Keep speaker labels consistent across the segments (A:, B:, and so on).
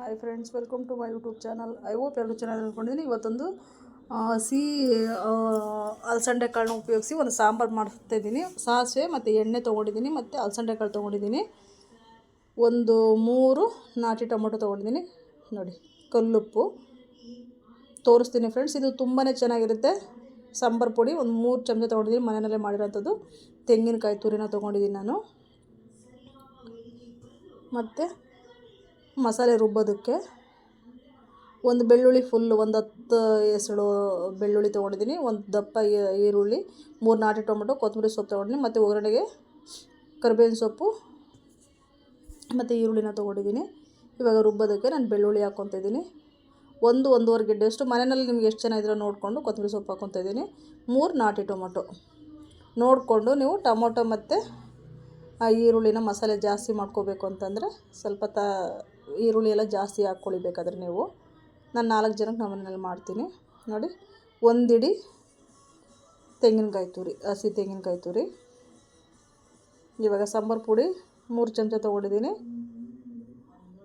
A: Hi friends welcome to my YouTube channel I hope ಎಲ್ಲರೂ ಚೆನ್ನಾಗಿ ಅಂದ್ಕೊಂಡಿದ್ದೀನಿ ಇವತ್ತೊಂದು ಸಿಹಿ ಅಲಸಂಡೆ ಕಾಳನ್ನ ಉಪಯೋಗಿಸಿ ಒಂದು ಸಾಂಬಾರು ಮಾಡ್ತಾ ಇದ್ದೀನಿ. ಸಾಸಿವೆ ಮತ್ತು ಎಣ್ಣೆ ತೊಗೊಂಡಿದ್ದೀನಿ ಮತ್ತು ಅಲಸಂಡೆ ಕಾಳು ತೊಗೊಂಡಿದ್ದೀನಿ. ಒಂದು ಮೂರು ನಾಟಿ ಟೊಮೊಟೊ ತೊಗೊಂಡಿದ್ದೀನಿ. ನೋಡಿ, ಕಲ್ಲುಪ್ಪು. ತೋರಿಸ್ತೀನಿ ಫ್ರೆಂಡ್ಸ್ ಇದು ತುಂಬಾ ಚೆನ್ನಾಗಿರುತ್ತೆ. ಸಾಂಬಾರು ಪುಡಿ, ಒಂದು ಮೂರು ಚಮಚ ತೊಗೊಂಡಿದ್ದೀನಿ ಮನೆಯಲ್ಲೇ ಮಾಡಿರೋಂಥದ್ದು. ತೆಂಗಿನಕಾಯಿ ತುರಿನ ತೊಗೊಂಡಿದ್ದೀನಿ ನಾನು. ಮತ್ತು ಮಸಾಲೆ ರುಬ್ಬೋದಕ್ಕೆ ಒಂದು ಬೆಳ್ಳುಳ್ಳಿ ಫುಲ್ ಒಂದು ಹತ್ತು ಎಸಳು ಬೆಳ್ಳುಳ್ಳಿ ತೊಗೊಂಡಿದ್ದೀನಿ, ಒಂದು ದಪ್ಪ ಈರುಳ್ಳಿ, ಮೂರು ನಾಟಿ ಟೊಮೊಟೊ, ಕೊತ್ತಂಬರಿ ಸೊಪ್ಪು ತೊಗೊಂಡಿದ್ದೀನಿ, ಮತ್ತು ಒಗ್ಗರಣೆಗೆ ಕರಿಬೇವಿನ ಸೊಪ್ಪು ಮತ್ತು ಈರುಳ್ಳಿನ ತೊಗೊಂಡಿದ್ದೀನಿ. ಇವಾಗ ರುಬ್ಬೋದಕ್ಕೆ ನಾನು ಬೆಳ್ಳುಳ್ಳಿ ಹಾಕ್ಕೊತಿದ್ದೀನಿ ಒಂದು, ಒಂದೂವರೆ ಗೆಡ್ಡೆಯಷ್ಟು ಮನೆಯಲ್ಲಿ ನಿಮ್ಗೆ ಎಷ್ಟು ಜನ ಇದ್ರೋ ನೋಡಿಕೊಂಡು ಕೊತ್ತಂಬರಿ ಸೊಪ್ಪು ಹಾಕ್ಕೊತಿದ್ದೀನಿ ಮೂರು ನಾಟಿ ಟೊಮೊಟೊ. ನೋಡಿಕೊಂಡು ನೀವು ಟೊಮೊಟೊ ಮತ್ತು ಆ ಈರುಳ್ಳಿನ ಮಸಾಲೆ ಜಾಸ್ತಿ ಮಾಡ್ಕೋಬೇಕು ಅಂತಂದರೆ ಸ್ವಲ್ಪ ತ ಈರುಳ್ಳಿ ಎಲ್ಲ ಜಾಸ್ತಿ ಹಾಕ್ಕೊಳ್ಳಿ ಬೇಕಾದರೆ ನೀವು ನಾನು ನಾಲ್ಕು ಜನಕ್ಕೆ ಮನೇಲಿ ಮಾಡ್ತೀನಿ. ನೋಡಿ, ಒಂದಿಡಿ ತೆಂಗಿನಕಾಯಿ ತುರಿ, ಹಸಿ ತೆಂಗಿನಕಾಯಿ ತುರಿ. ಇವಾಗ ಸಾಂಬಾರು ಪುಡಿ ಮೂರು ಚಮಚ ತೊಗೊಂಡಿದ್ದೀನಿ.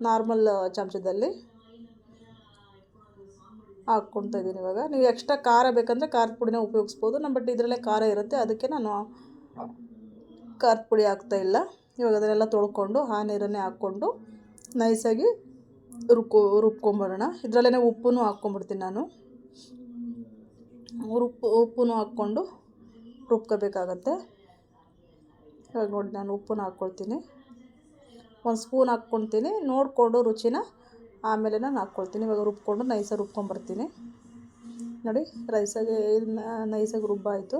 A: ನಾರ್ಮಲ್ ಚಮಚದಲ್ಲಿ ಹಾಕ್ಕೊಳ್ತಾ ಇದ್ದೀನಿ ಇವಾಗ. ನೀವು ಎಕ್ಸ್ಟ್ರಾ ಖಾರ ಬೇಕಂದರೆ ಖಾರದ ಪುಡಿನ ಉಪಯೋಗಿಸ್ಬೋದು. ನಮ್ಮ ಬಟ್ ಇದರಲ್ಲೇ ಖಾರ ಇರುತ್ತೆ. ಅದಕ್ಕೆ ನಾನು ಖಾರದ ಪುಡಿ ಹಾಕ್ತಾ ಇಲ್ಲ. ಇವಾಗ ಅದನ್ನೆಲ್ಲ ತೊಳ್ಕೊಂಡು, ಆ ನೀರನ್ನೇ ಹಾಕ್ಕೊಂಡು ನೈಸಾಗಿ ರುಬ್ಕೊ, ರುಬ್ಕೊಂಬರೋಣ. ಇದರಲ್ಲೇ ಉಪ್ಪು ಹಾಕ್ಕೊಂಬಿಡ್ತೀನಿ ನಾನು. ಉಪ್ಪು ಉಪ್ಪು ಹಾಕ್ಕೊಂಡು ರುಬ್ಕೋಬೇಕಾಗತ್ತೆ. ಇವಾಗ ನೋಡಿ ನಾನು ಉಪ್ಪನ್ನು ಹಾಕ್ಕೊಳ್ತೀನಿ. ಒಂದು ಸ್ಪೂನ್ ಹಾಕ್ಕೊಳ್ತೀನಿ. ನೋಡಿಕೊಂಡು ರುಚಿನ ಆಮೇಲೆ ನಾನು ಹಾಕ್ಕೊಳ್ತೀನಿ. ಇವಾಗ ರುಬ್ಕೊಂಡು ನೈಸಾಗಿ ರುಬ್ಕೊಂಬರ್ತೀನಿ. ನೋಡಿ, ರೈಸಾಗಿ ಇದನ್ನ ನೈಸಾಗಿ ರುಬ್ಬಾಯಿತು.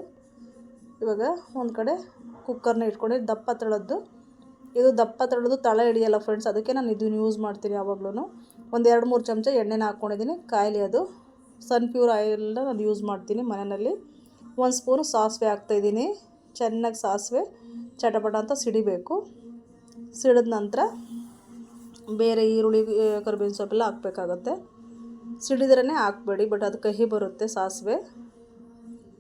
A: ಇವಾಗ ಒಂದು ಕಡೆ ಕುಕ್ಕರ್ನ ಇಟ್ಕೊಂಡು ದಪ್ಪ ತಳದ್ದು ಇದು ದಪ್ಪ ತಡೆದು ತಳ ಹಿಡಿಯಲ್ಲ ಫ್ರೆಂಡ್ಸ್ ಅದಕ್ಕೆ ನಾನು ಇದನ್ನು ಯೂಸ್ ಮಾಡ್ತೀನಿ ಯಾವಾಗ್ಲೂ ಒಂದು ಎರಡು ಮೂರು ಚಮಚ ಎಣ್ಣೆನ ಹಾಕ್ಕೊಂಡಿದ್ದೀನಿ ಕಾಯಿಲೆ ಅದು. ಸನ್ ಪ್ಯೂರ್ ಆಯಿಲ್ನ ನಾನು ಯೂಸ್ ಮಾಡ್ತೀನಿ ಮನೆಯಲ್ಲಿ. ಒಂದು ಸ್ಪೂನು ಸಾಸಿವೆ ಹಾಕ್ತಾಯಿದ್ದೀನಿ ಚೆನ್ನಾಗಿ ಸಾಸಿವೆ, ಚಟಪಟ ಅಂತ ಸಿಡಿಬೇಕು. ಸಿಡಿದ ನಂತರ ಬೇರೆ ಈರುಳ್ಳಿ ಕರಿಬೇವಿನ ಸೊಪ್ಪೆಲ್ಲ ಹಾಕ್ಬೇಕಾಗತ್ತೆ. ಸಿಡಿದ್ರೇ ಹಾಕ್ಬೇಡಿ ಬಟ್ ಅದು ಕಹಿ ಬರುತ್ತೆ ಸಾಸಿವೆ.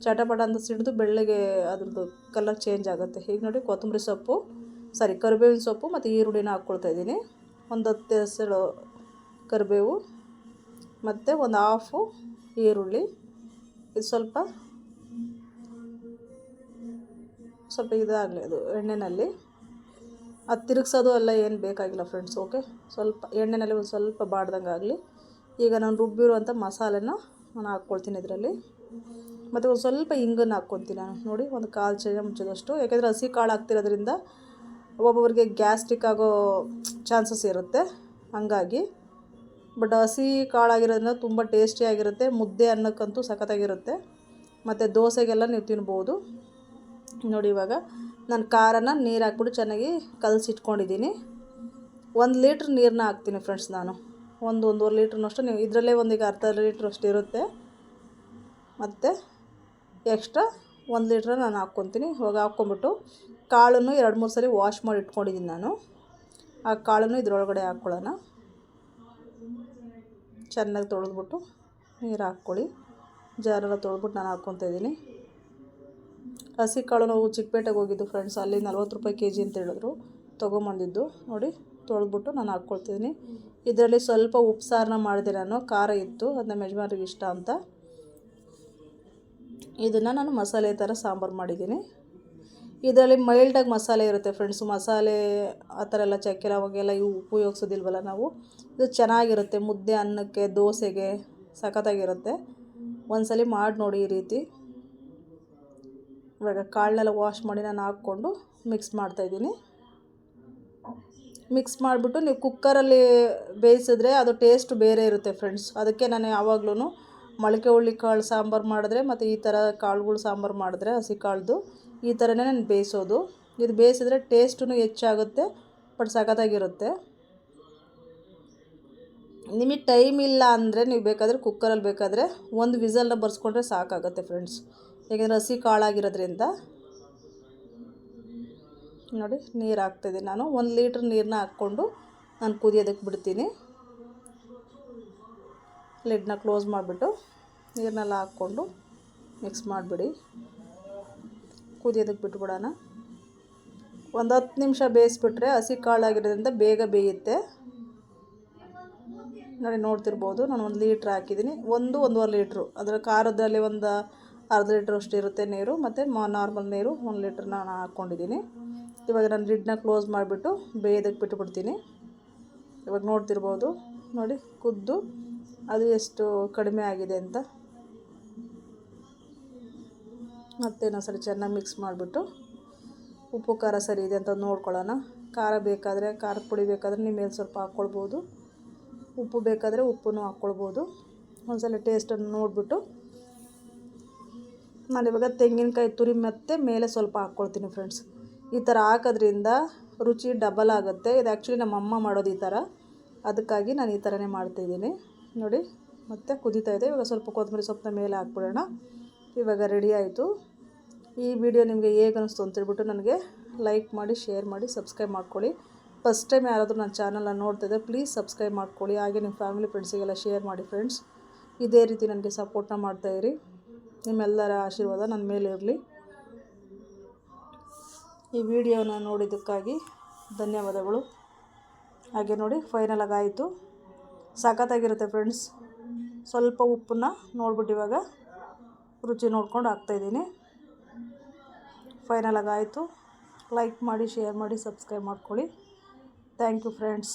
A: ಚಟಪಟ ಅಂತ ಸಿಡಿದು ಬೆಳ್ಳಗೆ ಅದ್ರದ್ದು ಕಲರ್ ಚೇಂಜ್ ಆಗುತ್ತೆ. ಈಗ ನೋಡಿ ಕೊತ್ತಂಬರಿ ಸೊಪ್ಪು. ಸಾರಿ, ಕರಿಬೇವಿನ ಸೊಪ್ಪು ಮತ್ತು ಈರುಳ್ಳಿನ ಹಾಕ್ಕೊಳ್ತಾ ಇದ್ದೀನಿ. ಒಂದು ಹತ್ತು ಹೆಸರು ಕರಿಬೇವು, ಮತ್ತು ಒಂದು ಹಾಫು ಈರುಳ್ಳಿ. ಇದು ಸ್ವಲ್ಪ ಸ್ವಲ್ಪ ಇದಾಗಲಿ, ಅದು ಎಣ್ಣೆಯಲ್ಲಿ ಅದು ತಿರುಗಿಸೋದು ಎಲ್ಲ ಏನು ಬೇಕಾಗಿಲ್ಲ ಫ್ರೆಂಡ್ಸ್ ಓಕೆ ಸ್ವಲ್ಪ ಎಣ್ಣೆಯಲ್ಲಿ ಒಂದು ಸ್ವಲ್ಪ ಬಾಡ್ದಂಗೆ ಆಗಲಿ. ಈಗ ನಾನು ರುಬ್ಬಿರುವಂಥ ಮಸಾಲೆನ ನಾನು ಹಾಕ್ಕೊಳ್ತೀನಿ ಇದರಲ್ಲಿ. ಮತ್ತು ಒಂದು ಸ್ವಲ್ಪ ಇಂಗನ್ನು ಹಾಕ್ಕೊತೀನಿ ನಾನು, ನೋಡಿ, ಒಂದು ಕಾಲು ಚಮಚದಷ್ಟು ಯಾಕೆಂದರೆ ಹಸಿ ಕಾಳು ಹಾಕ್ತಿರೋದ್ರಿಂದ ಒಬ್ಬೊಬ್ಬರಿಗೆ ಗ್ಯಾಸ್ಟ್ರಿಕ್ ಆಗೋ ಚಾನ್ಸಸ್ ಇರುತ್ತೆ. ಹಂಗಾಗಿ ಬಟ್ ಹಸಿ ಕಾಳಾಗಿರೋದ್ರಿಂದ ತುಂಬ ಟೇಸ್ಟಿಯಾಗಿರುತ್ತೆ ಮುದ್ದೆ ಅನ್ನಕ್ಕಂತೂ ಸಖತ್ತಾಗಿರುತ್ತೆ. ಮತ್ತು ದೋಸೆಗೆಲ್ಲ ನೀವು ತಿನ್ಬೋದು. ನೋಡಿ ಇವಾಗ ನಾನು ಖಾರನ ನೀರು ಹಾಕ್ಬಿಟ್ಟು ಚೆನ್ನಾಗಿ ಕಲಸಿಟ್ಕೊಂಡಿದ್ದೀನಿ. ಒಂದು ಲೀಟ್ರ್ ನೀರನ್ನ ಹಾಕ್ತೀನಿ ಫ್ರೆಂಡ್ಸ್ ನಾನು. ಒಂದು ಒಂದೂವರೆ ಲೀಟ್ರ್ನಷ್ಟು ನೀವು ಇದರಲ್ಲೇ ಒಂದೀಗ ಅರ್ಧ ಲೀಟ್ರಷ್ಟು ಇರುತ್ತೆ. ಮತ್ತು ಎಕ್ಸ್ಟ್ರಾ ಒಂದು ಲೀಟ್ರ್ ನಾನು ಹಾಕ್ಕೊತೀನಿ. ಇವಾಗ ಹಾಕ್ಕೊಂಬಿಟ್ಟು ಕಾಳನ್ನು ಎರಡು, ಮೂರು ಸಲ ವಾಶ್ ಮಾಡಿ ಇಟ್ಕೊಂಡಿದ್ದೀನಿ ನಾನು. ಆ ಕಾಳನ್ನು ಇದರೊಳಗಡೆ ಹಾಕ್ಕೊಳ್ಳೋಣ. ಚೆನ್ನಾಗಿ ತೊಳೆದ್ಬಿಟ್ಟು ನೀರು ಹಾಕ್ಕೊಳ್ಳಿ. ಜಾರೆಲ್ಲ ತೊಳೆದ್ಬಿಟ್ಟು ನಾನು ಹಾಕ್ಕೊತಾ ಇದ್ದೀನಿ. ಹಸಿ ಕಾಳು ನಾವು ಚಿಕ್ಕಪೇಟೆಗೆ ಹೋಗಿದ್ದು ಫ್ರೆಂಡ್ಸ್ ಅಲ್ಲಿ ನಲ್ವತ್ತು ರೂಪಾಯಿ ಕೆ ಜಿ ಅಂತ ಹೇಳಿದ್ರು. ತೊಗೊಂಬಂದಿದ್ದು. ನೋಡಿ, ತೊಳೆದ್ಬಿಟ್ಟು ನಾನು ಹಾಕ್ಕೊಳ್ತಿದ್ದೀನಿ ಇದರಲ್ಲಿ ಸ್ವಲ್ಪ ಉಪ್ಪು ಸಾರನ್ನ ಮಾಡಿದೆ ನಾನು. ಖಾರ ಇತ್ತು. ಅದನ್ನ ಯಜಮಾನ್ರಿಗೆ ಇಷ್ಟ ಅಂತ. ಇದನ್ನು ನಾನು ಮಸಾಲೆ ಥರ ಸಾಂಬಾರು ಮಾಡಿದ್ದೀನಿ. ಇದರಲ್ಲಿ ಮೈಲ್ಡಾಗಿ ಮಸಾಲೆ ಇರುತ್ತೆ ಫ್ರೆಂಡ್ಸು. ಮಸಾಲೆ ಆ ಥರ ಎಲ್ಲ ಚಕ್ಕೆ ಅವಾಗೆಲ್ಲ ಇವು ಉಪಯೋಗಿಸೋದಿಲ್ವಲ್ಲ ನಾವು. ಇದು ಚೆನ್ನಾಗಿರುತ್ತೆ. ಮುದ್ದೆ, ಅನ್ನಕ್ಕೆ, ದೋಸೆಗೆ ಸಖತ್ತಾಗಿರುತ್ತೆ. ಒಂದ್ಸಲಿ ಮಾಡಿ ನೋಡಿ ಈ ರೀತಿ. ಇವಾಗ ಕಾಳನ್ನೆಲ್ಲ ವಾಶ್ ಮಾಡಿ ನಾನು ಹಾಕ್ಕೊಂಡು ಮಿಕ್ಸ್ ಮಾಡ್ತಾಯಿದ್ದೀನಿ ಮಿಕ್ಸ್ ಮಾಡಿಬಿಟ್ಟು ನೀವು ಕುಕ್ಕರಲ್ಲಿ ಬೇಯಿಸಿದ್ರೆ ಅದು ಟೇಸ್ಟ್ ಬೇರೆ ಇರುತ್ತೆ ಫ್ರೆಂಡ್ಸ್. ಅದಕ್ಕೆ ನಾನು ಯಾವಾಗ್ಲೂ ಮೊಳಕೆ ಹುಳ್ಳಿ ಕಾಳು ಸಾಂಬಾರು ಮಾಡಿದ್ರೆ ಮತ್ತು ಈ ಥರ ಕಾಳುಗಳು ಸಾಂಬಾರು ಮಾಡಿದ್ರೆ ಹಸಿ ಕಾಳ್ದು ಈ ಥರನೇ ನಾನು ಬೇಯಿಸೋದು. ಇದು ಬೇಯಿಸಿದ್ರೆ ಟೇಸ್ಟೂ ಹೆಚ್ಚಾಗುತ್ತೆ, ಬಟ್ ಸಖತ್ತಾಗಿರುತ್ತೆ. ನಿಮಗೆ ಟೈಮ್ ಇಲ್ಲ ಅಂದರೆ ನೀವು ಬೇಕಾದರೆ ಕುಕ್ಕರಲ್ಲಿ ಬೇಕಾದರೆ ಒಂದು ವಿಸಲ್ನ ಬರ್ಸ್ಕೊಂಡ್ರೆ ಸಾಕಾಗುತ್ತೆ ಫ್ರೆಂಡ್ಸ್. ಯಾಕೆಂದರೆ ಹಸಿ ಕಾಳಾಗಿರೋದ್ರಿಂದ ನೋಡಿ ನೀರು ಹಾಕ್ತಿದ್ದೀನಿ ನಾನು ಒಂದು ಲೀಟ್ರ್ ನೀರನ್ನ ಹಾಕ್ಕೊಂಡು ನಾನು ಕುದಿಯೋದಕ್ಕೆ ಬಿಡ್ತೀನಿ. ಲಿಡ್ನ ಕ್ಲೋಸ್ ಮಾಡಿಬಿಟ್ಟು ನೀರನ್ನೆಲ್ಲ ಹಾಕ್ಕೊಂಡು ಮಿಕ್ಸ್ ಮಾಡಿಬಿಡಿ. ಕುದಿಯೋದಕ್ಕೆ ಬಿಟ್ಬಿಡೋಣ. ಒಂದು ಹತ್ತು ನಿಮಿಷ ಬೇಯಿಸ್ಬಿಟ್ರೆ ಹಸಿ ಕಾಳಾಗಿರೋದ್ರಿಂದ ಬೇಗ ಬೇಯುತ್ತೆ. ನೋಡಿ ನೋಡ್ತಿರ್ಬೋದು, ನಾನು ಒಂದು ಲೀಟ್ರ್ ಹಾಕಿದ್ದೀನಿ ಒಂದು, ಒಂದೂವರೆ ಲೀಟ್ರು. ಅದರ ಖಾರದಲ್ಲಿ ಒಂದು ಅರ್ಧ ಲೀಟ್ರ್ ಅಷ್ಟು ಇರುತ್ತೆ ನೀರು, ಮತ್ತು ನಾರ್ಮಲ್ ನೀರು ಒಂದು ಲೀಟ್ರ್ ನಾನು ಹಾಕ್ಕೊಂಡಿದ್ದೀನಿ ಇವಾಗ ನಾನು ಲಿಡ್ನ ಕ್ಲೋಸ್ ಮಾಡಿಬಿಟ್ಟು ಬೇಯೋದಕ್ಕೆ ಬಿಟ್ಟುಬಿಡ್ತೀನಿ ಇವಾಗ ನೋಡ್ತಿರ್ಬೋದು, ನೋಡಿ ಕುದ್ದು. ಅದು ಎಷ್ಟು ಕಡಿಮೆ ಆಗಿದೆ ಅಂತ. ಮತ್ತೆ ಇನ್ನೊಂದ್ಸರಿ ಚೆನ್ನಾಗಿ ಮಿಕ್ಸ್ ಮಾಡಿಬಿಟ್ಟು ಉಪ್ಪು, ಖಾರ ಸರಿ ಇದೆ ಅಂತ ನೋಡ್ಕೊಳ್ಳೋಣ. ಖಾರ ಬೇಕಾದರೆ, ಖಾರದ ಪುಡಿ ಬೇಕಾದರೆ ನಿಮ್ಮ ಮೇಲೆ ಸ್ವಲ್ಪ ಹಾಕ್ಕೊಳ್ಬೋದು. ಉಪ್ಪು ಬೇಕಾದರೆ ಉಪ್ಪನ್ನು ಹಾಕ್ಕೊಳ್ಬೋದು. ಒಂದ್ಸಲ ಟೇಸ್ಟನ್ನು ನೋಡಿಬಿಟ್ಟು ನಾನು ಇವಾಗ ತೆಂಗಿನಕಾಯಿ ತುರಿ ಮತ್ತೆ ಮೇಲೆ ಸ್ವಲ್ಪ ಹಾಕ್ಕೊಳ್ತೀನಿ ಫ್ರೆಂಡ್ಸ್ ಈ ಥರ ಹಾಕೋದ್ರಿಂದ ರುಚಿ ಡಬಲ್ ಆಗುತ್ತೆ. ಇದು ಆ್ಯಕ್ಚುಲಿ ನಮ್ಮ ಅಮ್ಮ ಮಾಡೋದು ಈ ಥರ ಅದಕ್ಕಾಗಿ ನಾನು ಈ ಥರನೇ ಮಾಡ್ತಾಯಿದ್ದೀನಿ ನೋಡಿ, ಮತ್ತೆ ಕುದೀತಾ ಇದೆ. ಇವಾಗ ಸ್ವಲ್ಪ ಕೊತ್ತಂಬರಿ ಸೊಪ್ಪನ್ನ ಮೇಲೆ ಹಾಕ್ಬಿಡೋಣ. ಇವಾಗ ರೆಡಿ ಆಯಿತು. ಈ ವಿಡಿಯೋ ನಿಮಗೆ ಹೇಗೆ ಅನ್ನಿಸ್ತು ಅಂತೇಳ್ಬಿಟ್ಟು ನನಗೆ ಲೈಕ್ ಮಾಡಿ ಶೇರ್ ಮಾಡಿ ಸಬ್ಸ್ಕ್ರೈಬ್ ಮಾಡ್ಕೊಳ್ಳಿ. ಫಸ್ಟ್ ಟೈಮ್ ಯಾರಾದರೂ ನನ್ನ ಚಾನಲ್ನ ನೋಡ್ತಿದ್ದೆ ಪ್ಲೀಸ್ ಸಬ್ಸ್ಕ್ರೈಬ್ ಮಾಡ್ಕೊಳ್ಳಿ. ಹಾಗೆ ನಿಮ್ಮ ಫ್ಯಾಮಿಲಿ ಫ್ರೆಂಡ್ಸಿಗೆಲ್ಲ ಶೇರ್ ಮಾಡಿ ಫ್ರೆಂಡ್ಸ್ ಇದೇ ರೀತಿ ನನಗೆ ಸಪೋರ್ಟ್ನ ಇರಿ. ನಿಮ್ಮೆಲ್ಲರ ಆಶೀರ್ವಾದ ನನ್ನ ಮೇಲೆ ಇರಲಿ. ಈ ವಿಡಿಯೋನ ನೋಡಿದ್ದಕ್ಕಾಗಿ ಧನ್ಯವಾದಗಳು. ಹಾಗೆ ನೋಡಿ ಫೈನಲ್ ಆಗಾಯಿತು ಸಖತ್ತಾಗಿರುತ್ತೆ ಫ್ರೆಂಡ್ಸ್ ಸ್ವಲ್ಪ ಉಪ್ಪನ್ನ ನೋಡ್ಬಿಟ್ಟು ಇವಾಗ ರುಚಿ ನೋಡ್ಕೊಂಡು ಹಾಕ್ತಾಯಿದ್ದೀನಿ ಫೈನಲಾಗಿ ಆಯಿತು. ಲೈಕ್ ಮಾಡಿ ಶೇರ್ ಮಾಡಿ ಸಬ್ಸ್ಕ್ರೈಬ್ ಮಾಡ್ಕೊಳ್ಳಿ. Thank you friends